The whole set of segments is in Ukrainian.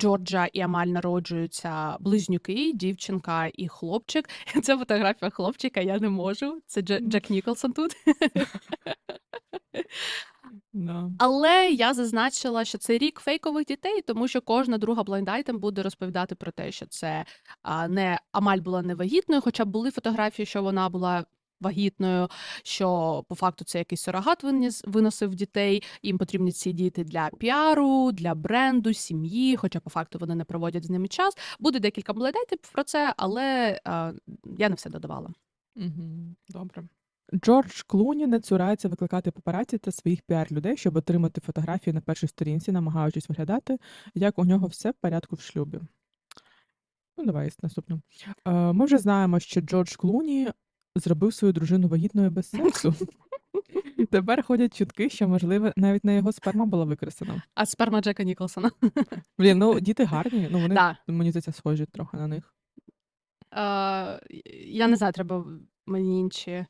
Джорджа і Амаль народжуються близнюки, дівчинка і хлопчик. Це фотографія хлопчика, я не можу. Це Дже- Джек Ніколсон тут. Да. Але я зазначила, що це рік фейкових дітей, тому що кожна друга блайндайтем буде розповідати про те, що це а, не Амаль була невагітною, хоча були фотографії, що вона була вагітною, що по факту це якийсь сурогат виніс, виносив дітей. Їм потрібні ці діти для піару, для бренду, сім'ї. Хоча по факту вони не проводять з ними час. Буде декілька блайдайтів про це, але а, я не все додавала. Угу. Добре. Джордж Клуні не цурається викликати папараці та своїх піар-людей, щоб отримати фотографії на першій сторінці, намагаючись виглядати, як у нього все в порядку в шлюбі. Ну, давай наступну. Е, ми вже знаємо, що Джордж Клуні зробив свою дружину вагітною без сексу. Тепер ходять чутки, що, можливо, навіть на його сперма була використана. А сперма Джека Ніколсона. Блін, ну діти гарні, ну вони Да. мені здається схожі трохи на них. Е, я не знаю, треба мені інші фотографії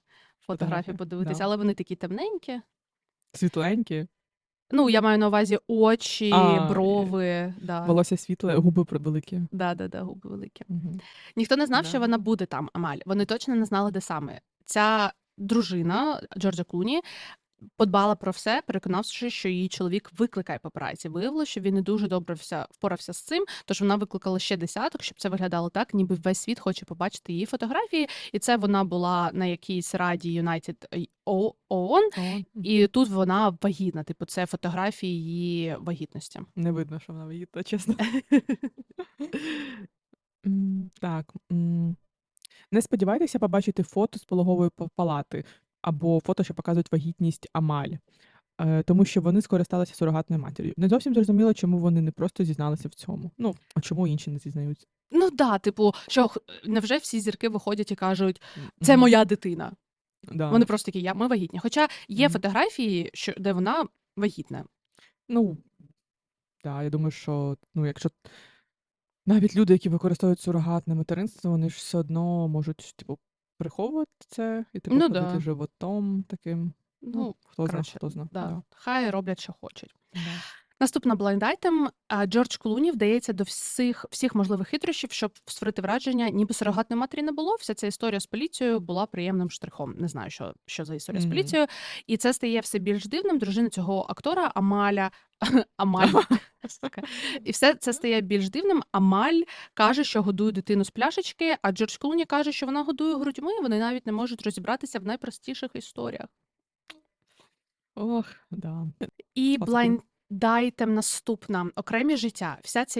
Фотографії, подивитися, да. але вони такі темненькі. Світленькі, Ну, я маю на увазі очі, А, брови. Да. волосся світле, губи великі. Да, да, да, губи великі. Угу. Ніхто не знав, Да. що вона буде там, Амаль. Вони точно не знали, де саме. Ця дружина Джорджа Клуні подбала про все, переконавши, що її чоловік викликає папараці. Виявилося, що він не дуже добре вся, впорався з цим, тож вона викликала ще десяток, щоб це виглядало так, ніби весь світ хоче побачити її фотографії. І це вона була на якійсь раді United ООН, і тут вона вагітна. Типу, це фотографії її вагітності. Не видно, що вона вагітна, чесно. Так. Не сподівайтеся побачити фото з пологової палати або фото, що показують вагітність Амаль, е, тому що вони скористалися сурогатною матір'ю. Не зовсім зрозуміло, чому вони не просто зізналися в цьому. Ну, а чому інші не зізнаються? Ну да, типу, що невже всі зірки виходять і кажуть, це моя дитина. Да. Вони просто такі, я ми вагітні. Хоча є Мгм. фотографії, що де вона вагітна. Ну, да, я думаю, що ну, якщо навіть люди, які використовують сурогатне материнство, вони ж все одно можуть, типу, приховувати це і типу Ну ходити да. животом таким. Ну, Ну, хто знає, коротше, хто знає. да. Да. Хай роблять, що хочуть. Да. Наступна. А, Джордж Клуні вдається до всіх, всіх можливих хитрощів, щоб створити враження, ніби сурогатної матері не було. Вся ця історія з поліцією була приємним штрихом. Не знаю, що, що за історія з поліцією. І це стає все більш дивним. Дружина цього актора Амаля. Амаль. І все це стає більш дивним. Амаль каже, що годує дитину з пляшечки, а Джордж Клуні каже, що вона годує грудьми. і Вони навіть не можуть розібратися в найпростіших історіях. Ох, да. І Класно. Item наступна окремі життя. Вся ця